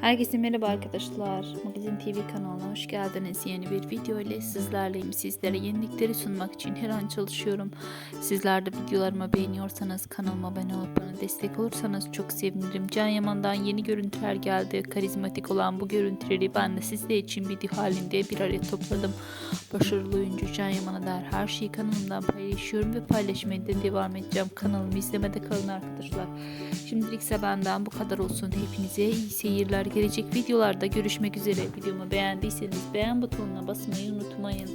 Herkese merhaba arkadaşlar. Magazin TV kanalına hoş geldiniz. Yeni bir video ile sizlerleyim. Sizlere yenilikleri sunmak için her an çalışıyorum. Sizler de videolarımı beğeniyorsanız kanalıma abone olup bana destek olursanız çok sevinirim. Can Yaman'dan yeni görüntüler geldi. Karizmatik olan bu görüntüleri ben de sizler için video halinde bir araya topladım. Başarılı oyuncu Can Yaman'a dair her şeyi kanalımdan paylaşıyorum ve paylaşmaya da devam edeceğim. Kanalımı izlemede kalın arkadaşlar. Şimdilik ise benden bu kadar olsun. Hepinize iyi seyirler. Gelecek videolarda görüşmek üzere. Videomu beğendiyseniz beğen butonuna basmayı unutmayın.